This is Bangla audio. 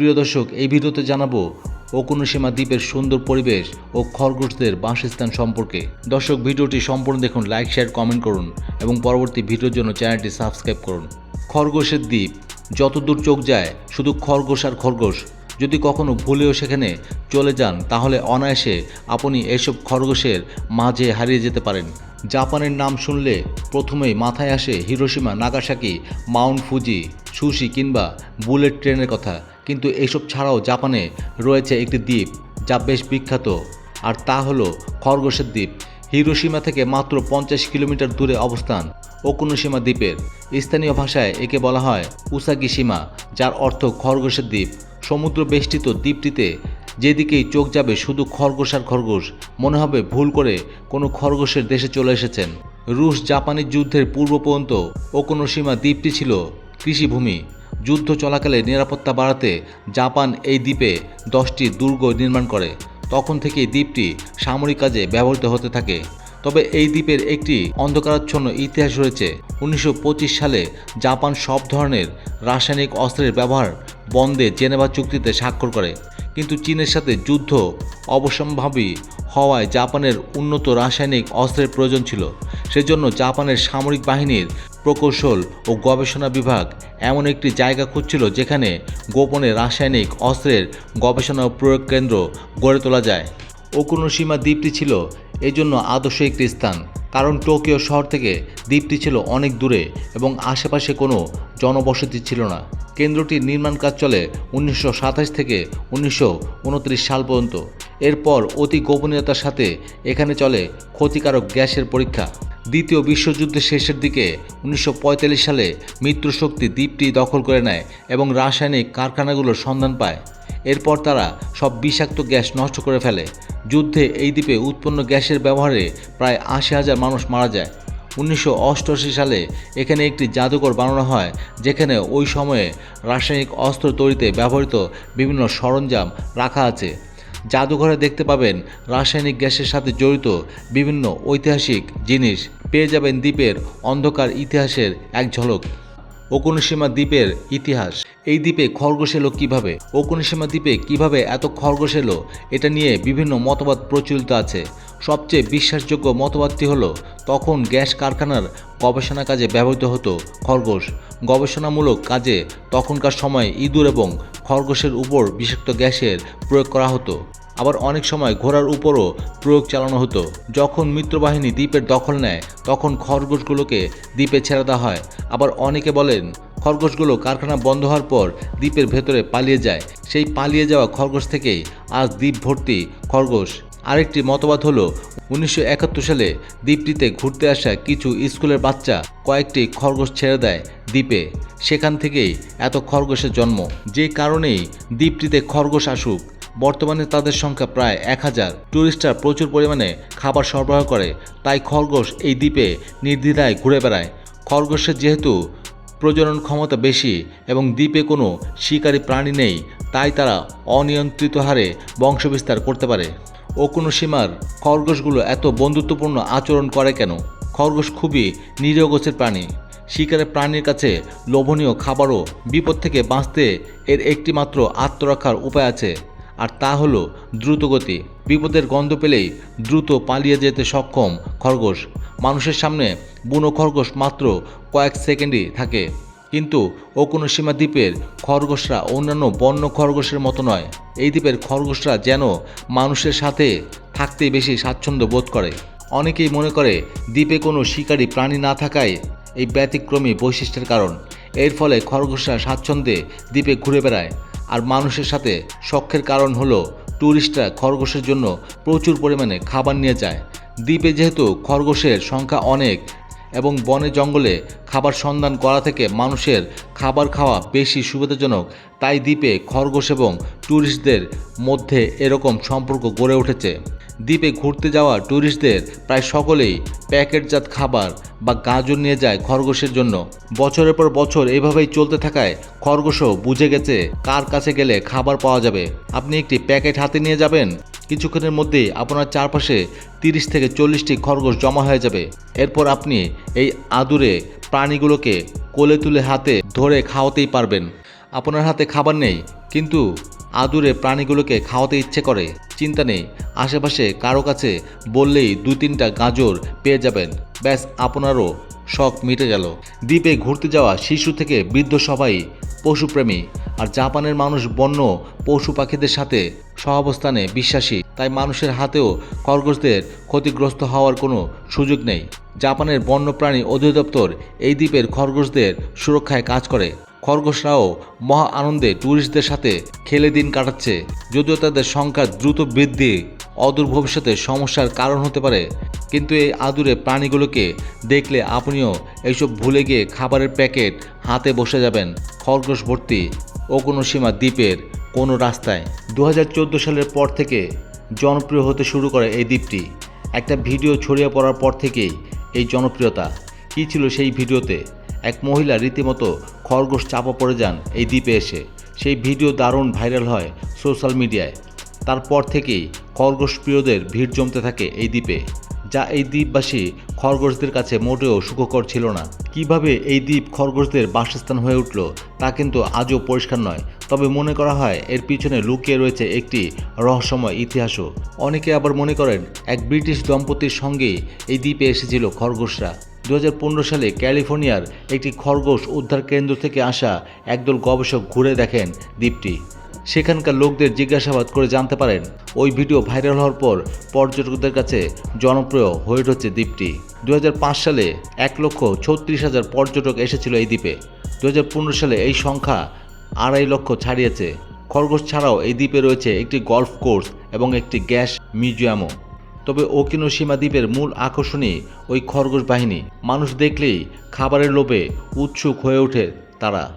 প্রিয় দর্শক, এই ভিডিওতে জানাব ওকুনোসীমা দ্বীপের সুন্দর পরিবেশ ও খরগোশদের বাসস্থান সম্পর্কে। দর্শক, ভিডিওটি সম্পূর্ণ দেখুন, লাইক, শেয়ার, কমেন্ট করুন এবং পরবর্তী ভিডিওর জন্য চ্যানেলটি সাবস্ক্রাইব করুন। খরগোশের দ্বীপ, যতদূর চোখ যায়, শুধু খরগোশ আর খরগোশ। যদি কখনো ভুলেও সেখানে চলে যান, তাহলে অনায়াসে আপনি এসব খরগোশের মাঝে হারিয়ে যেতে পারেন। জাপানের নাম শুনলে প্রথমেই মাথায় আসে Hiroshima Nagasaki, mount Fuji, sushi কিংবা বুলেট ট্রেনের কথা। কিন্তু এসব ছাড়াও জাপানে রয়েছে একটি দ্বীপ যা বেশ বিখ্যাত, আর তা হলো খরগোশের দ্বীপ। হিরোসীমা থেকে মাত্র পঞ্চাশ কিলোমিটার দূরে অবস্থান ওকুনোসীমা দ্বীপের। স্থানীয় ভাষায় একে বলা হয় উসাগিসীমা যার অর্থ খরগোশের দ্বীপ। সমুদ্র বেষ্টিত দ্বীপটিতে যেদিকেই চোখ যাবে শুধু খরগোশ আর খরগোশ। মনে হবে ভুল করে কোনো খরগোশের দেশে চলে এসেছেন। রুশ জাপানি যুদ্ধের পূর্ব পর্যন্ত ওকোনোসীমা দ্বীপটি ছিল কৃষিভূমি। যুদ্ধ চলাকালে নিরাপত্তা বাড়াতে জাপান এই দ্বীপে দশটি দুর্গ নির্মাণ করে। তখন থেকেই দ্বীপটি সামরিক কাজে ব্যবহৃত হতে থাকে। তবে এই দ্বীপের একটি অন্ধকারাচ্ছন্ন ইতিহাস রয়েছে। উনিশশো পঁচিশ সালে জাপান সব ধরনের রাসায়নিক অস্ত্রের ব্যবহার বন্ধে জেনেভা চুক্তিতে স্বাক্ষর করে। কিন্তু চীনের সাথে যুদ্ধ অবসম্ভাবী হওয়ায় জাপানের উন্নত রাসায়নিক অস্ত্রের প্রয়োজন ছিল। সেজন্য জাপানের সামরিক বাহিনীর প্রকৌশল ও গবেষণা বিভাগ এমন একটি জায়গা খুঁজছিল যেখানে গোপনে রাসায়নিক অস্ত্রের গবেষণা ও প্রয়োগ কেন্দ্র গড়ে তোলা যায়। ওকুনোসীমা দ্বীপটি ছিল এজন্য আদর্শ একটি স্থান। কারণ টোকিও শহর থেকে দ্বীপটি ছিল অনেক দূরে এবং আশেপাশে কোনো জনবসতি ছিল না। কেন্দ্রটির নির্মাণ কাজ চলে উনিশশো সাতাশ থেকে উনিশশো উনত্রিশ সাল পর্যন্ত। এরপর অতি গোপনীয়তার সাথে এখানে চলে ক্ষতিকারক গ্যাসের পরীক্ষা। দ্বিতীয় বিশ্বযুদ্ধের শেষের দিকে উনিশশো পঁয়তাল্লিশ সালে মিত্রশক্তি দ্বীপটি দখল করে নেয় এবং রাসায়নিক কারখানাগুলোর সন্ধান পায়। এরপর তারা সব বিষাক্ত গ্যাস নষ্ট করে ফেলে। যুদ্ধে এই দ্বীপে উৎপন্ন গ্যাসের ব্যবহারে প্রায় আশি হাজার মানুষ মারা যায়। উনিশশো অষ্টআশি সালে এখানে একটি জাদুঘর বানানো হয়, যেখানে ওই সময়ে রাসায়নিক অস্ত্র তৈরিতে ব্যবহৃত বিভিন্ন সরঞ্জাম রাখা আছে। জাদুঘরে দেখতে পাবেন রাসায়নিক গ্যাসের সাথে জড়িত বিভিন্ন ঐতিহাসিক জিনিস। পেয়ে যাবেন দ্বীপের অন্ধকার ইতিহাসের এক ঝলক। ওকোনোসীমা দ্বীপের ইতিহাস। এই দ্বীপে খরগোশ এলো কীভাবে? ওকোনোসীমা দ্বীপে কীভাবে এত খরগোশ এলো? এটা নিয়ে বিভিন্ন মতবাদ প্রচলিত আছে। সবচেয়ে বিশ্বাসযোগ্য মতবাদটি হলো, তখন গ্যাস কারখানার গবেষণা কাজে ব্যবহৃত হতো খরগোশ। গবেষণামূলক কাজে তখনকার সময় ইঁদুর এবং খরগোশের উপর বিষাক্ত গ্যাসের প্রয়োগ করা হতো। আবার অনেক সময় ঘোড়ার উপরও প্রয়োগ চালানো হতো। যখন মিত্রবাহিনী দ্বীপের দখল নেয়, তখন খরগোশগুলোকে দ্বীপে ছেড়ে দেওয়া হয়। আবার অনেকে বলেন, খরগোশগুলো কারখানা বন্ধ হওয়ার পর দ্বীপের ভেতরে পালিয়ে যায়। সেই পালিয়ে যাওয়া খরগোশ থেকেই আজ দ্বীপ ভর্তি খরগোশ। আরেকটি মতবাদ হলো, উনিশশো একাত্তর সালে দ্বীপটিতে ঘুরতে আসা কিছু স্কুলের বাচ্চা কয়েকটি খরগোশ ছেড়ে দেয় দ্বীপে। সেখান থেকেই এত খরগোশের জন্ম। যে কারণেই দ্বীপটিতে খরগোশ আসুক। বর্তমানে তাদের সংখ্যা প্রায় এক হাজার। ট্যুরিস্টরা প্রচুর পরিমাণে খাবার সরবরাহ করে, তাই খরগোশ এই দ্বীপে নির্দ্বিধায় ঘুরে বেড়ায়। খরগোশের যেহেতু প্রজনন ক্ষমতা বেশি এবং দ্বীপে কোনো শিকারী প্রাণী নেই, তাই তারা অনিয়ন্ত্রিত হারে বংশবিস্তার করতে পারে। ও কোনো সীমার খরগোশগুলো এত বন্ধুত্বপূর্ণ আচরণ করে কেন? খরগোশ খুবই নিরীহ প্রাণী। শিকারের প্রাণীর কাছে লোভনীয় খাবারও বিপদ থেকে বাঁচতে এর একটি মাত্র আত্মরক্ষার উপায় আছে। আর তা হলো দ্রুতগতি। বিপদের গন্ধ পেলেই দ্রুত পালিয়ে যেতে সক্ষম খরগোশ। মানুষের সামনে বুনো খরগোশ মাত্র কয়েক সেকেন্ডই থাকে। কিন্তু ওকোনোসীমা দ্বীপের খরগোশরা অন্যান্য বন্য খরগোশের মতো নয়। এই দ্বীপের খরগোশরা যেন মানুষের সাথে থাকতে বেশি স্বাচ্ছন্দ্য বোধ করে। অনেকেই মনে করে দ্বীপে কোনো শিকারী প্রাণী না থাকায় এই ব্যতিক্রমী বৈশিষ্ট্যের কারণ। এর ফলে খরগোশরা স্বাচ্ছন্দ্যে দ্বীপে ঘুরে বেড়ায়। আর মানুষের সাথে শখের কারণ হলো ট্যুরিস্টরা খরগোশের জন্য প্রচুর পরিমাণে খাবার নিয়ে যায়। দ্বীপে যেহেতু খরগোশের সংখ্যা অনেক এবং বনে জঙ্গলে খাবার সন্ধান করা থেকে মানুষের খাবার খাওয়া বেশি সুবিধাজনক, তাই দ্বীপে খরগোশ এবং ট্যুরিস্টদের মধ্যে এরকম সম্পর্ক গড়ে উঠেছে। দ্বীপে ঘুরতে যাওয়া ট্যুরিস্টদের প্রায় সকলেই প্যাকেটজাত খাবার বা গাজর নিয়ে যায় খরগোশের জন্য। বছরের পর বছর এভাবেই চলতে থাকায় খরগোশও বুঝে গেছে কার কাছে গেলে খাবার পাওয়া যাবে। আপনি একটি প্যাকেট হাতে নিয়ে যাবেন, কিছুক্ষণের মধ্যেই আপনার চারপাশে তিরিশ থেকে চল্লিশটি খরগোশ জমা হয়ে যাবে। এরপর আপনি এই আদুরে প্রাণীগুলোকে কোলে তুলে হাতে ধরে খাওয়াতেই পারবেন। আপনার হাতে খাবার নেই, কিন্তু আদুরে প্রাণীগুলোকে খাওয়াতে ইচ্ছে করে। চিন্তা নেই, আশেপাশে কারও কাছে বললেই দু তিনটা গাজর পেয়ে যাবেন। ব্যাস, আপনারও শখ মিটে গেল। দ্বীপে ঘুরতে যাওয়া শিশু থেকে বৃদ্ধ সবাই পশুপ্রেমী। আর জাপানের মানুষ বন্য পশু পাখিদের সাথে সহাবস্থানে বিশ্বাসী। তাই মানুষের হাতেও খরগোশদের ক্ষতিগ্রস্ত হওয়ার কোনো সুযোগ নেই। জাপানের বন্যপ্রাণী অধিদপ্তর এই দ্বীপের খরগোশদের সুরক্ষায় কাজ করে। খরগোশরাও মহা আনন্দে ট্যুরিস্টদের সাথে খেলে দিন কাটাচ্ছে। যদিও তাদের সংখ্যা দ্রুত বৃদ্ধি, অদূর ভবিষ্যতে সমস্যার কারণ হতে পারে, কিন্তু এই আদুরে প্রাণীগুলোকে দেখলে আপনিও এইসব ভুলে গিয়ে খাবারের প্যাকেট হাতে বসে যাবেন খরগোশ ভর্তি ও কোনো সীমা দ্বীপের কোনো রাস্তায়। দু হাজার চোদ্দ সালের পর থেকে জনপ্রিয় হতে শুরু করে এই দ্বীপটি। একটা ভিডিও ছড়িয়ে পড়ার পর থেকেই এই জনপ্রিয়তা। কী ছিল সেই ভিডিওতে? এক মহিলা রীতিমতো খরগোশ চাপা পড়ে যান এই দ্বীপে এসে। সেই ভিডিও দারুণ ভাইরাল হয় সোশ্যাল মিডিয়ায়। তারপর থেকেই খরগোশ প্রিয়দের ভিড় জমতে থাকে এই দ্বীপে, যা এই দ্বীপবাসী খরগোশদের কাছে মোটেও সুখকর ছিল না। কীভাবে এই দ্বীপ খরগোশদের বাসস্থান হয়ে উঠল তা কিন্তু আজও পরিষ্কার নয়, তবে মনে করা হয় এর পিছনে লুকিয়ে রয়েছে একটি রহস্যময় ইতিহাসও। অনেকে আবার মনে করেন, এক ব্রিটিশ দম্পতির সঙ্গেই এই দ্বীপে এসেছিল খরগোশরা। দু হাজার পনেরো সালে ক্যালিফোর্নিয়ার একটি খরগোশ উদ্ধার কেন্দ্র থেকে আসা একদল গবেষক ঘুরে দেখেন দ্বীপটি। সেখানকার লোকদের জিজ্ঞাসাবাদ করে জানতে পারেন, ওই ভিডিও ভাইরাল হওয়ার পর পর্যটকদের কাছে জনপ্রিয় হয়ে উঠেছে দ্বীপটি। দু হাজার পাঁচ সালে এক লক্ষ ছত্রিশ হাজার পর্যটক এসেছিল এই দ্বীপে। দু হাজার পনেরো সালে এই সংখ্যা আড়াই লক্ষ ছাড়িয়েছে। খরগোশ ছাড়াও এই দ্বীপে রয়েছে একটি গল্ফ কোর্স এবং একটি গ্যাস মিউজিয়ামও। তবে ওকিনোসীমা দ্বীপের মূল আকর্ষণই ওই খরগোশ বাহিনী। মানুষ দেখলেই খাবারের লোভে উৎসুক হয়ে ওঠে তারা।